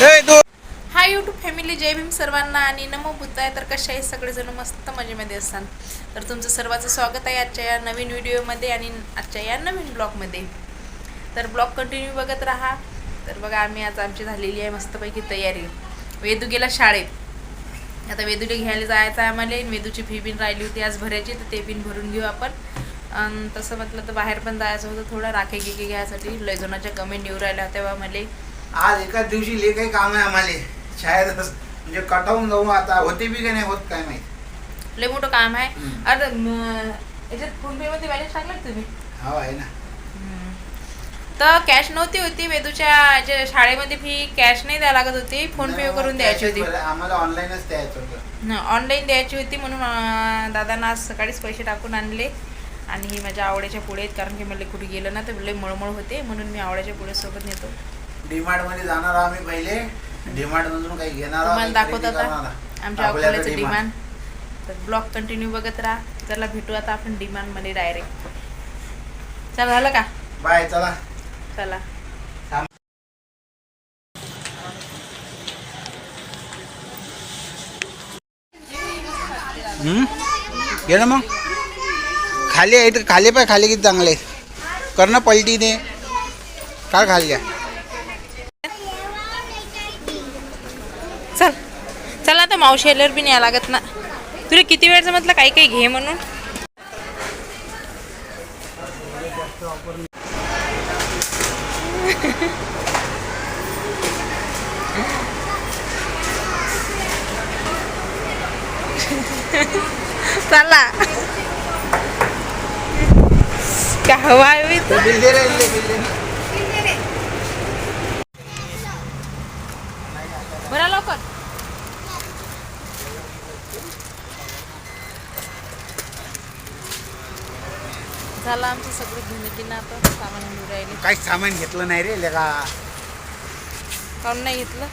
हाय YouTube family जय भीम सर्वांना आणि नमो बुद्धाय. तर कशा आहे सगळेजण? मस्त मजेमध्ये असतात तर तुमचं सर्वांचं स्वागत आहे आजच्या या नवीन व्हिडिओमध्ये आणि आजच्या या नवीन ब्लॉगमध्ये. तर ब्लॉग कंटिन्यू बघत राहा. तर बघा आम्ही आज आमची झालेली आहे मस्तपैकी तयारी. वेदू गेला शाळेत. आता वेदूला घ्यायला जायचं आहे आम्हाला. वेदूची फी बिन राहिली होती आज भरायची तर ते बिन भरून घेऊ आपण. अन् तसं म्हटलं तर बाहेर पण जायचं होतं थोडं. राखे गिके घ्यायसाठी. लयजनाच्या कमेंट येऊ राहिल्या होत्या बा मला. आज एकाच दिवशी ले काही काम आहे आम्हाला. शाळेत म्हणजे कटावून जाऊ आता होते बी का नाही होत काय माहीत. लय मोठं काम आहे. म, याच्यात फोन पे मध्ये बॅलन्स टाकला तुम्ही? हो आहे ना. तर कॅश नव्हती होती वेदूच्या शाळेमध्ये फी कॅश नाही द्यायला लागत होती. फोन पे करून द्यायची होती. आम्हाला ऑनलाईनच द्यायचं होतं. ऑनलाईन द्यायची होती म्हणून दादांना आज सकाळीच पैसे टाकून आणले. आणि ही माझ्या आवड्याच्या पुढे आहेत कारण की मला कुठे गेलं ना तर लय मळमळ होते. म्हणून मी आवड्याच्या पुढे सोबत नेतो. डीमार्टमध्ये जाणार आहोत आम्ही पहिले. डीमार्ट मधून काही घेणार तुम्हाला दाखवत आता. आमच्या अकोल्याचं. डिमांड तर ब्लॉग कंटिन्यू बघत राहा. चला भेटू आता आपण डिमांडमध्ये डायरेक्ट चला झालं का? बाय चला. चला. हम्म? घे ना मग. खाली आहे तर खाली पाय खाली किती चांगले कर ना पलटी दे काय खाली आहे चल चला आता मावशी आल्यावर बी न्याय लागत ना. तुला किती वेळचं म्हटलं काही काही घे म्हणून? चला. का हवा आहे बी तर? बिल दे रे बिल दे बरं लवकर झालं आमची आता सामान घेऊन राहिले. काहीच सामान घेतलं नाही रे लेका. काऊन नाही घेतलं?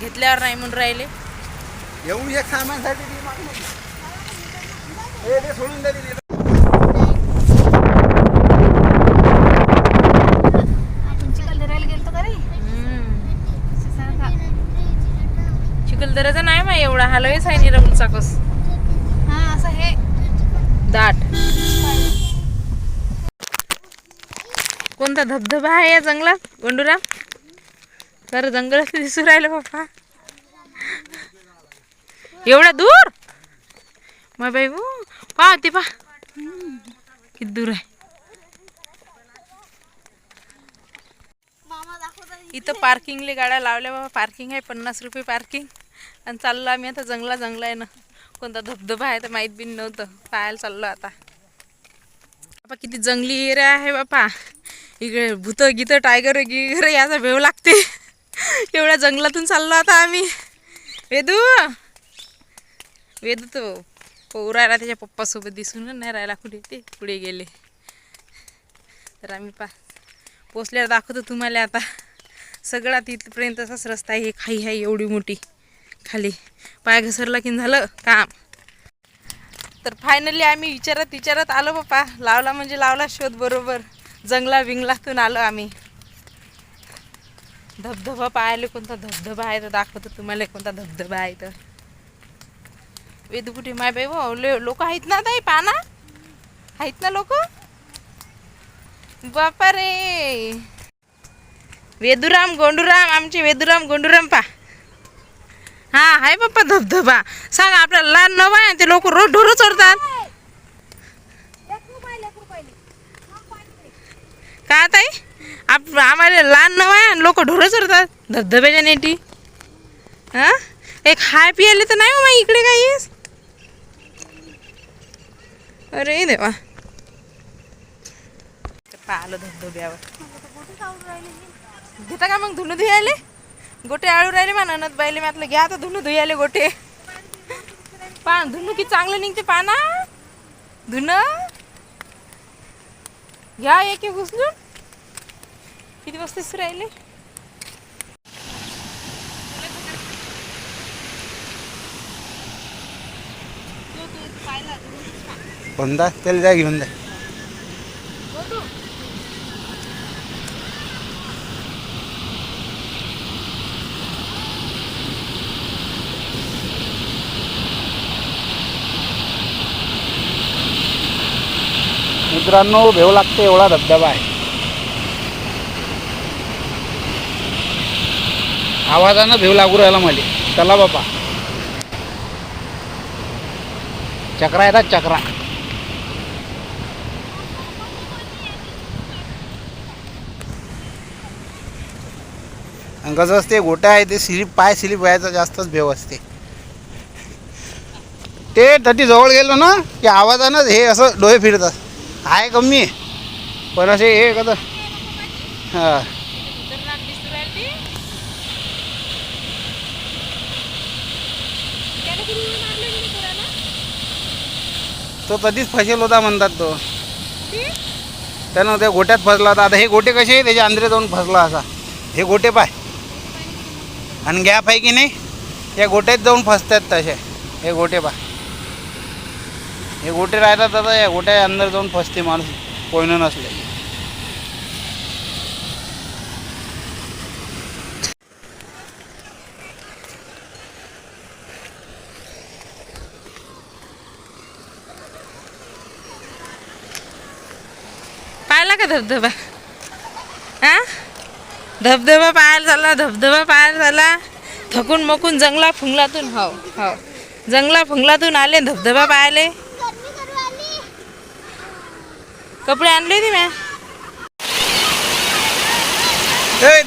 घेतल्यावर नाही म्हणून राहिले. येऊ एक सामानसाठी ती मागणी. ए, ते सोडून. आपण गेलतो का रे? चिखलदऱ्याचा नाही मा एवढा हलवेच आहे निरमचा कस. हा असं हे दाट. कोणता धबधबा आहे या जंगलात? गोंडूराम? तर जंगल दिसू राहिलं पप्पा एवढा दूर? मग बाई पा ते पा किती दूर आहे. इथं. पार्किंगले गाड्या लावल्या बाबा. पार्किंग आहे पन्नास रुपये पार्किंग. आणि चाललो आम्ही आता जंगला जंगला आहे ना. कोणता धबधबा आहे तर माहीत बी नव्हतं. पाहायला चाललो आता. बापा किती जंगली एरिया आहे बापा इकडे भूत गीत टायगर गिगर याचा भेव लागते. एवढ्या जंगलातून चाललो आता आम्ही. वेदू! वेदू तो पोहू राहिला त्याच्या पप्पासोबत दिसून नाही राहिला कुठे ते पुढे गेले. तर आम्ही पा पोचल्यावर दाखवतो तुम्हाला आता. सगळा तिथपर्यंत असाच रस्ता आहे खाई आहे एवढी मोठी. खाली पाय घसरला की झालं काम. तर फायनली आम्ही विचारत विचारत आलो पप्पा. लावला म्हणजे लावला शोध बरोबर. जंगला विंगलातून आलो आम्ही. धबधबा पाहायला कोणता धबधबा आहे तर दाखवतो तुम्हाला कोणता धबधबा आहे तर. वेदू कुठे माय बाई? हो लोक आहेत ना ताई पाना आहेत ना लोक? बापा रे वेदुराम गोंडुराम आमचे वेदुराम गोंडुराम पा हा आहे बाप्पा धबधबा. सांग आपल्याला लहान नवा आहे ते लोक रोज ढोरं चोरतात. का ताई? आप आम्हाला लहान नवा आहे लोक ढोरं चरतात. धबधब्याच्या नेटी. हा? एक हाय पियाले तर नाही हो मग इकडे काही? अरे देवा. आलं धबधब्यावर. घेता का मग धुणं धुयाले गोटे आळू राहिले मा ननद बाईले मी घ्या आता धुणं धुयाले गोटे. पान धुणं की चांगलं निघते पाना धुणं. घ्या एक घुसलून किती वाजता दिसू कोणता त्याला जाय घेऊन जा मित्रांनो भेव लागते एवढा धबधबा आहे. आवाजानं भेव लागू राहिला मला. चला बापा चक्रा येतात चक्रा. आणि कसं असते गोट्या आहे ते स्लिप पाय स्लिप व्हायचा जास्तच भेव असते. ते तटी जवळ गेलो ना की आवाजानंच हे असं डोळे फिरतात. आहे कमी. आहे पण असे हे कसं हां. तो कधीच फसेल होता म्हणतात तो. त्यानं त्या गोट्यात फसला होता. आता हे गोटे कसे त्याच्या अंदरे जाऊन फसला असा. हे गोटे पाय. आणि गॅप आहे की नाही? या गोट्यात जाऊन फसतात तसे. हे गोटे पाय. हे गोटे राहतात आता या गोट्या अंदर जाऊन फसते माणूस. कोयनं नसले पाहिला का धबधबा. हा धबधबा पाहायला झाला धबधबा पाहायला झाला थकून मकून जंगला फुंगलातून हो हो. जंगला फुंगलातून आले धबधबा पाहायले. कपडे आणले होते मॅ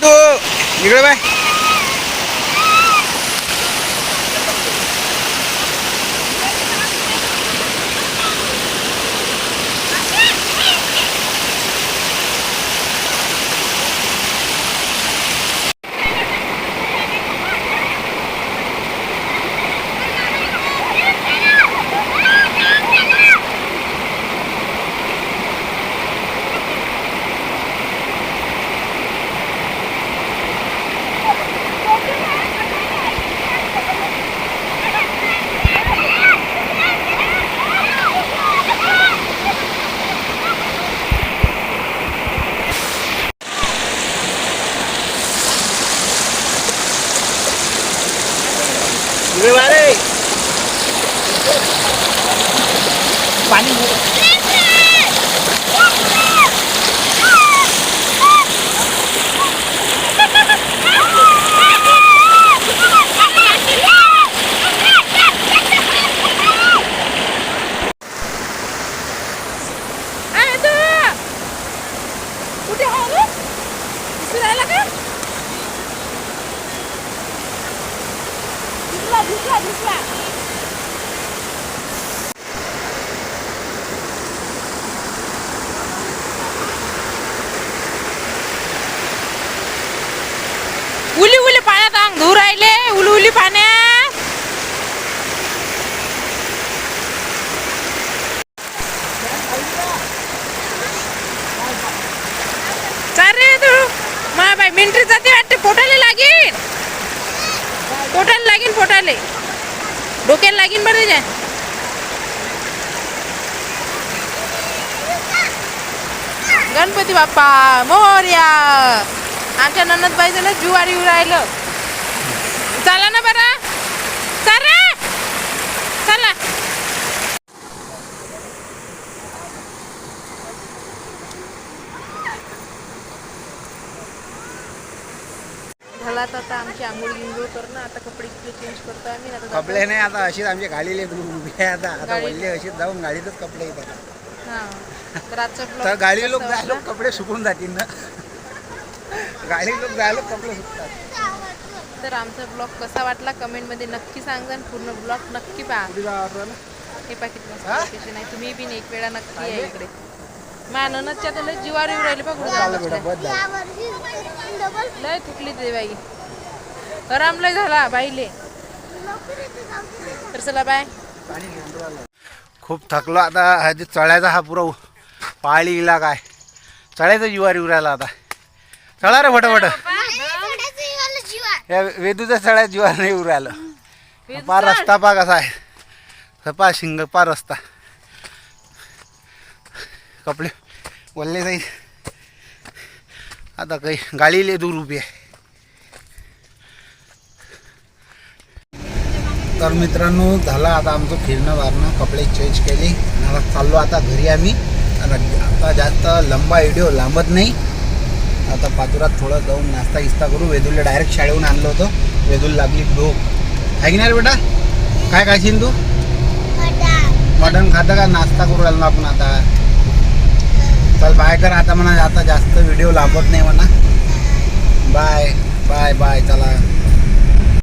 तू इकडे बाय इकडे बाय रे पाणी आहे तू कुठे आहे रे दिसू राहिला का दिसला दिसला दिसला उली उली पाण्यात अंग धुऊ राहिले. उली उली पाण्यात. चाल तू. मा बाई मिंट्री जाते वाटते. पोटाले लागीन. पोटाले लागीन पोटाले. डोक्याला लागीन बरं त्याच्या गणपती बाप्पा मोर्या. आमच्या ननदबाईचं ना जुवारी येऊ राहिलं. चला ना बरं. चला. चला. झाला आता आता आमची आंघोळ गिंघोळ करणं आता कपडे चेंज करतो आम्ही आता. कपडे नाही आता अशीच गाडीले उभी आहे आता. आता गाडी- वल्ले अशीच जाऊन गाडीतच कपडे येतात. हा. तर आजचा तर ब्लॉग गाडी लोक कसा? कपडे सुकून जातील ना. गाडी लोक जायला कपडे सुकतात तर आमचा ब्लॉग कसा वाटला कमेंटमध्ये नक्की सांगा आणि पूर्ण ब्लॉग नक्की पहा. हे मस्त हा? लोकेशन आहे. तुम्ही बी एक वेळा नक्की या इकडे. मा ननदच्या तर लय जीवार येऊ राहिले बघ. झालं बेटा बस झालं. लय थुकली ते बाई. आराम लय झाला बाईले. तर चला बाय. खूप थकलो आता. हा जे चढायचा हा पुरा पाळी इलाका आहे. चढायचा जीवार येऊ राहिला आता. चढा रे फटाफट. या वेदूच्या चढायचा जीवार नाही येऊ राहिलं. पा रस्ता पा कसा आहे. पा शिंग पा रस्ता. कपडे वल्ले जाईल. आता काही गाडीले दूर उभी आहे. तर मित्रांनो झालं आता आमचं फिरणं वारणं कपडे चेंज केले. आता चाललो आता घरी आम्ही. आता जास्त लंबा व्हिडिओ लांबत नाही. आता पाचुरात थोडं जाऊन नाश्ता गिस्ता करू. वेदूला डायरेक्ट शाळेहून आणलं होतं. वेदूल लागली भूक. आहे की नाही रे बेटा? काय खाशील तू? मटण खातं का? नाश्ता करू राहिलो आपण आता. चल बाय कर. आता म्हणा आता जास्त व्हिडिओ लांबत नाही म्हणा. बाय बाय बाय चला.